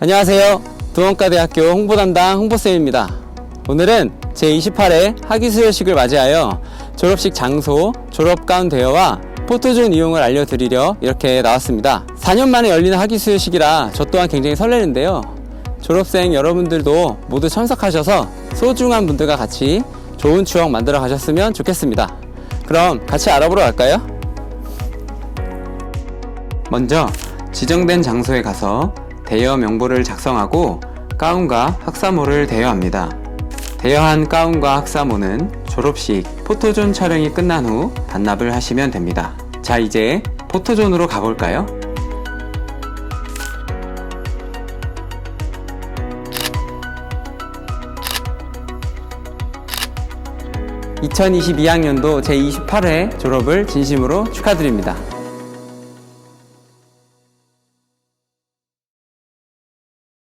안녕하세요. 두원과대학교 홍보담당 홍보쌤입니다. 오늘은 제28회 학위수여식을 맞이하여 졸업식 장소, 졸업가운 대여와 포토존 이용을 알려드리려 이렇게 나왔습니다. 4년 만에 열리는 학위수여식이라 저 또한 굉장히 설레는데요. 졸업생 여러분들도 모두 참석하셔서 소중한 분들과 같이 좋은 추억 만들어 가셨으면 좋겠습니다. 그럼 같이 알아보러 갈까요? 먼저 지정된 장소에 가서 대여 명부를 작성하고 가운과 학사모를 대여합니다. 대여한 가운과 학사모는 졸업식 포토존 촬영이 끝난 후 반납을 하시면 됩니다. 자, 이제 포토존으로 가볼까요? (2022학년도) 제28회 졸업을 진심으로 축하드립니다.